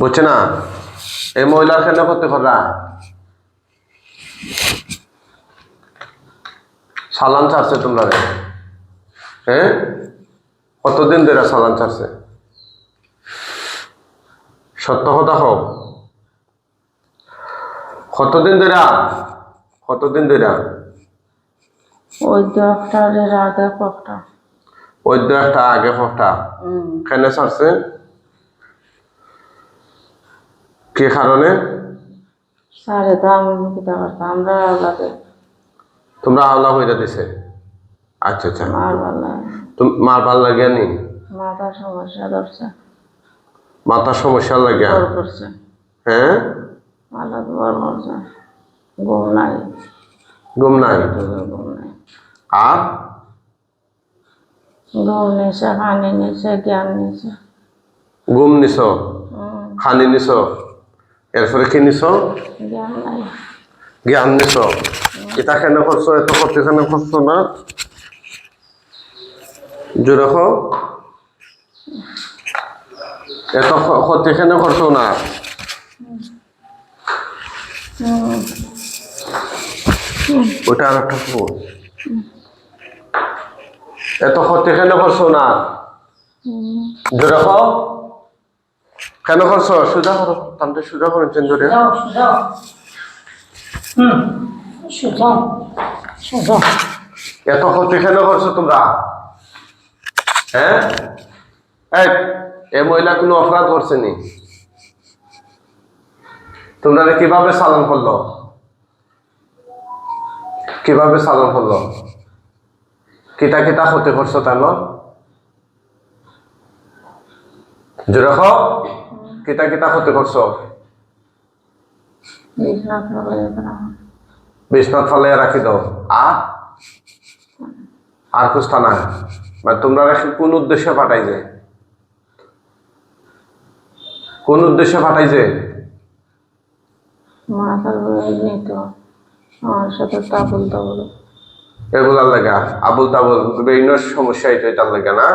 বুঝছে না? এই মহিলার কেন করতে খরা সালান ছাড়ছে তোমরা। হ্যাঁ? কতদিন ধরে সালান ছাড়ছে? সত্য কথা হোক কতদিন ধরে? কতদিন ধরে? ওই ডক্টরের আগে কটা। ওই দু একটা আগে হুম। কেন ছাড়ছে? কি কারণে? সাড়ে তো আমি মুখে আমরা লাগে তোমরা হাওলা হইয়া দিছে। আচ্ছা আচ্ছা। মার বেলা তুমি মার ভালো লাগিয়া নি? মাথার সমস্যা ধরছে। মাথার সমস্যা করছে। হ্যাঁ? মাথা বড় করছে ঘুম নাই। ঘুম নাই? ঘুম নাই। আর? ঘুম নিছে পানি নিছে জ্ঞান নিছে। ঘুম নিছ? খানি নিছ? এরপরে কি নিছ? জ্ঞান নিছ। এটা কেন করছ? এত ক্ষতি কেন করছ না? জোরে কও। এত ক্ষতি কেন করছ না? ওটা আর একটা ফোন এত ক্ষতি কেন করছ না? জোরে কও। কেন করছ? সোজা করো তান্তে সোজা করেছেন জোরে যাও যাও হুম যাও যাও এত ক্ষতি কেন করছ তোমরা? হ্যাঁ? এই, এ মহিলা কোনো অপরাধ করছে নি তোমরা কীভাবে সালাম করল? কীভাবে সালাম করল? কিতা কিতা ক্ষতি করছ তাই জোরে কিতা কিতা ক্ষতি করছ? বিশ্বনাথ ফালে রাখি দাও। আর আর কুস্তা না মানে তোমরা রেখে কোন উদ্দেশ্যে পাঠাই যে কোন উদ্দেশ্যে পাঠাই যে আমার সাথে তাবল। তাবল এগুলার লাগা আবুল তাবুল ব্রেইনের সমস্যা এটা এটার লাগা না?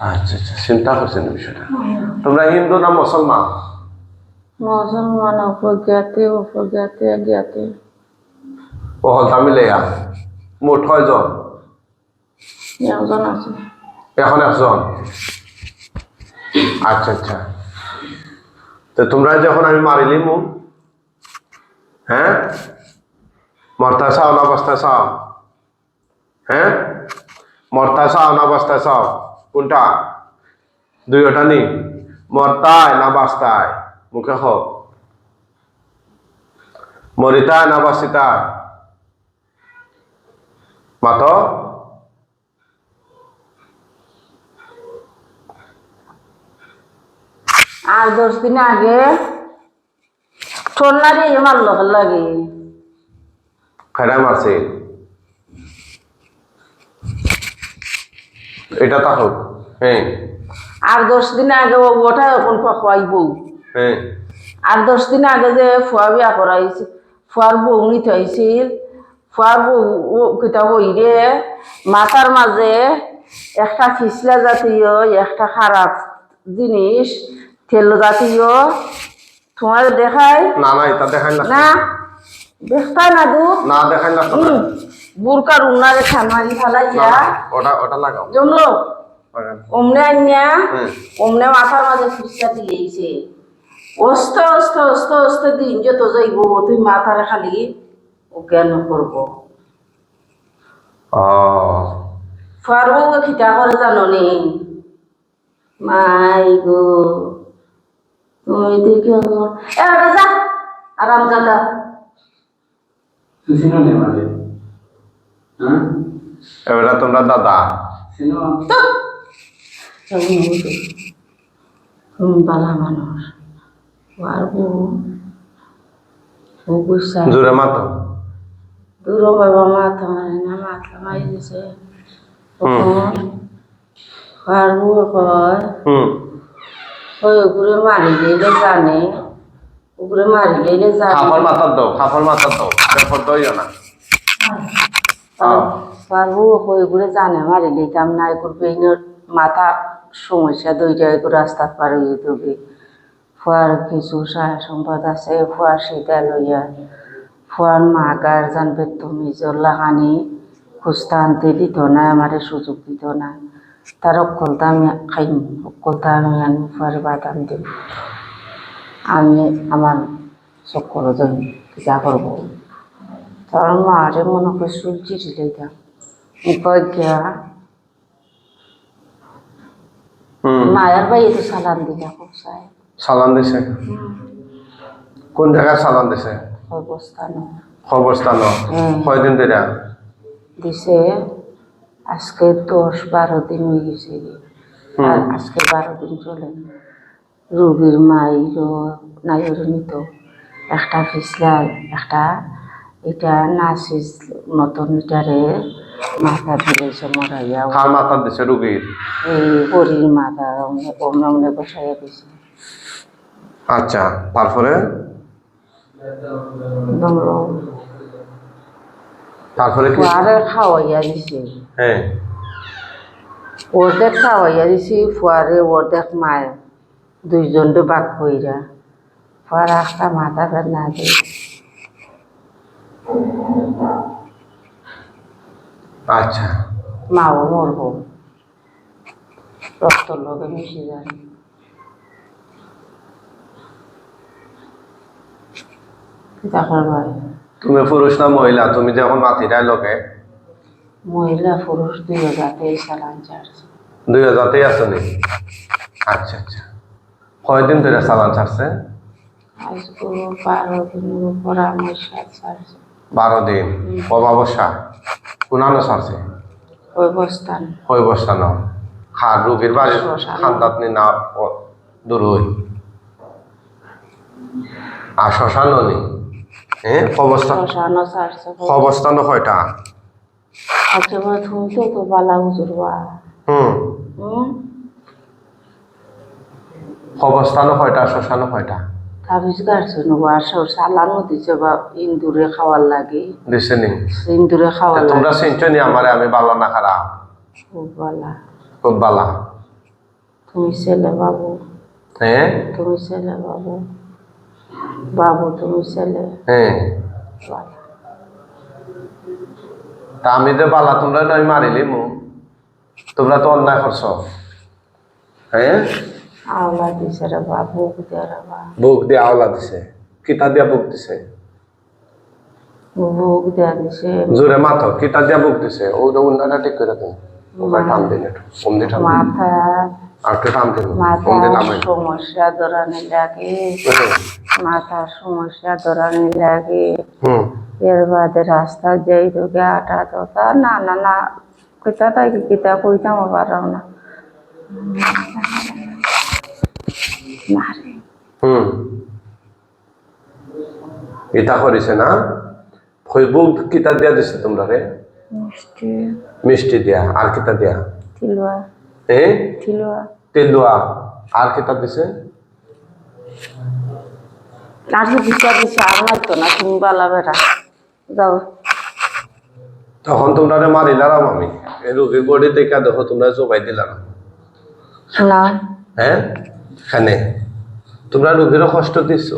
আচ্ছা আচ্ছা চিন্তা করছেন এই বিষয়টা? তোমরা হিন্দু না মুসলমান মুসলমান অপজ্ঞাতে অপজ্ঞাতে জ্ঞাতে ও হল তামিলেয়া মোট ছয়জন। একজন আছে। এখন একজন। আচ্ছা আচ্ছা। তো তোমরা যখন আমি মারিলি মু হ্যাঁ মরতা চাও না বস্তা চাও। হ্যাঁ মরতা চাও না বস্তা চাও। কোনটা? দুইটা নি? মরতায় না বাস্তায় মুখে হোক। মরিতায় না বাসিতায় মাত। আর দশ দিন আগে ঠোনারি মারল লাগে খাইরা মারছে। এটা তা হোক হ্যাঁ। আর দশ দিন আগে ওটা এখন খাওয়াইব হ্যাঁ। আর দশ দিন আগে যে ফুয়া বিয়া করাইছে ফুয়ার বউ নিতে হয়েছিল ফুয়ার বউ কিতা বই রে মাথার মাঝে একটা ফিসলা জাতীয় একটা খারাপ জিনিস তেল জাতীয় তোমার দেখায়? না না এটা দেখাই না। না? দেখতাই না দু না দেখাই না। বুরকার উনারে খামারি ফালাইয়া ওটা ওটা লাগাও। জমলো। অমনে আনিয়া হুম। অমনে মাথার মাঝে ফুসকা দিয়েছে অস্তে অস্তে অস্তে অস্তে দিন যত যাইব তুই মাথার খালি অজ্ঞান করব? ও পারব খিতা করে জানো নি? মাই গো তুমি দেখে। এ যা আরাম জাদা তুই নি হ্যাঁ এবারে তোমরা দাদা। বালা মানুষ। পারব। ও গুসা জোরে মাতো। দূর বাবা মাথা মারে না মাথা মারি দিছে। তখন পারব কয় হুম। ওই উপরে মারি দিলে জানে। উপরে মারি দিলে জানে। খাফল মাথার দাও খাফল মাথার দাও। এরপর দইও না। হ্যাঁ। পারব ওই উপরে জানে মারি দিতাম না করবে মাথা সমস্যা দুইটা করে রাস্তা পার হয়ে যাবে ফুয়ার কিছু সহায় সম্পদ আছে ফুয়ার সেটা লইয়া। ফুয়ার মা গার্জান তুমি জল্লাখানি খুঁজতে আনতে দিত না আমারে সুযোগ দিত না। তার অকলতা আমি খাইম অকলতা আমি আনি ফুয়ার বাদাম দিম আমি আমার সকল যাই যা করব। তার মারে মনে করে দিলে দাম উপায় গিয়া মায়ের বাড়ি তো সালান দিলে খুব চাই চালান দিছে কোন জায়গায় চালান দিছে অবস্থান হুম। কয়দিন ধরে দিছে আজকে দশ বারো দিন হয়ে গেছে আজকে বারো দিন চলে রুগীর মাইরও নাইরও নিত একটা ফিসলাল একটা এটা নাচিস মতন এটারে মাথা দিলেছে মরাইয়া কার মাথা দিছে রুগীর? এই হরির মাথা অমনে অমনে বসাইয়া দিছে। আচ্ছা তারপরে? তারপরে কি? ফুয়ারে খাওয়াইয়া দিছে। হ্যাঁ। অর্ধেক খাওয়াইয়া দিছি ফুয়ারে অর্ধেক মায় দুইজনকে বাক কইরা। ফুয়ার একটা মাথা না দিয়ে আচ্ছা। মাও মরবো। লগে মিশে যায়। তুমি পুরুষ না মহিলা? তুমি যখন মাতিরাই লোকে মহিলা পুরুষ দুই জাতে সালান চার্জ দুই হাজারতেই আছো নি আচ্ছা আচ্ছা। কয়দিন ধরে চালান ছাড়ছে? আজকে বারো দিনের উপর আমার সাত চার্জ বারো দিন। অমাবস্যা কোনানো বস্তা নাও খার রুগীর বাড়ি শ্মশান। খান্দাতনি না দূর হই। আর শ্মশান নি হ্যাঁ অবস্থা অবস্থান কয়টা? আচ্ছা হুম। অবস্থান কয়টা? তাবিজ গাড়ছে নেব আর সব সালানো দিছে বা ইন্দুরে খাওয়ার লাগে। দিছে নি? ইন্দুরে খাওয়ার তোমরা লাগে। চিনছো নি আমারে আমি বালা না খারাপ? খুব বালা খুব বালা। তুমি ছেলে বাবু। হ্যাঁ তুমি ছেলে বাবু। বাবু তুমি ছেলে। হ্যাঁ তা আমি যে বালা তোমরা নয় মারিলি মু। তোমরা তো অন্যায় করছ। হ্যাঁ আওলা দিছে রে বাবু দিয়ে রে বা। বুক দিয়ে আওলা দিছে। কিতা দিয়া বুক দিছে? বুক দেয়া দিছে। জোরে মাথো কিতা দিয়া বুক দিছে? ও উন্নাটা ঠিক করে দিন। ওখানে টান দিন একটু কম দিয়ে টান মাথা আর টান দিন কম দিয়ে নামাই সমস্যা ধরানি লাগে। মাথা সমস্যা ধরানি লাগে। হুম। এর বাদে রাস্তা যাই তোকে আটা তোতা না না না কিতা তাই কিতা কইতাম পারাও না। মারে। হুম। ইতা করিছে না? ফেসবুক কিতা দিয়া দিছে তোমরা রে? মিষ্টি। মিষ্টি দিয়া। আর কিতা দিয়া? তিলুয়া। এ? তিলুয়া। তেল দোয়া আর কিতা দিছে? আর বিচার দিছে আর না তুমি বালা বেটা যাও। তখন তোমরা রে মারিলাম আমি। এই রোগীর বডি দেখা দেখো তোমরা জবাই দিলাম। না। হ্যাঁ? খানে তোমরা রোগীরও কষ্ট দিচ্ছ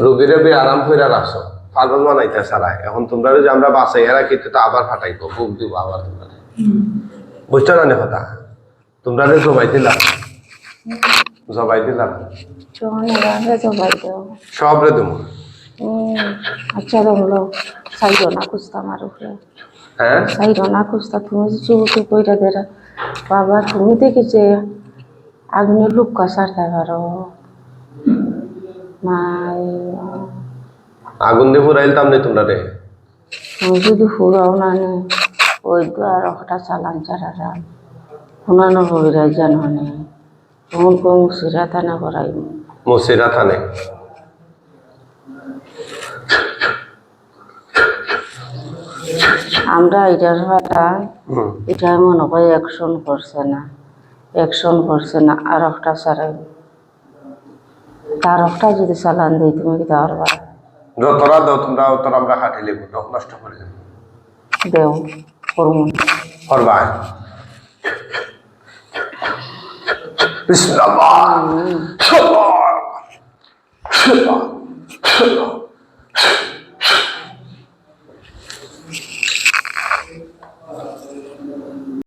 রোগীরে বে আরাম করে রাখছো। পাগল বানাইতে সারা এখন তোমরা যে আমরা বাসাই এরা কিন্তু তো আবার ফাটাইবো। বুক দিব আবার তোমরা। বুঝছ না কথা? তোমরা যে জবাই দিলাম জবাই দিলাম সব রে তুমি আচ্ছা রমলো সাইডো না আমার উপরে হ্যাঁ? সাইডো না খুঁজতা তুমি যে চুবুকে কইরা দেরা বাবা তুমি দেখেছে আগুনে লুক্কা সারতে পারো। মাই আগুন দিয়ে ফুরাইলতাম নে তোমরা রে। যদি ফুরাও না নে ওই দ্বার একটা চালান চারারা শুনানো হইরা জানো নে তখন কোন সিরা থানা করাই মসিরা থানে। আমরা এটার হুম। এটা মনে হয় অ্যাকশন করছে না। অ্যাকশন করছে না আর একটা সারাই তার একটা যদি চালান দিই তুমি কি দেওয়ার পারো? যতরা দাও তোমরা অতরা আমরা খাটি লিখব নষ্ট করে দেবো। দেও করুন। করবা। বিসমিল্লাহ।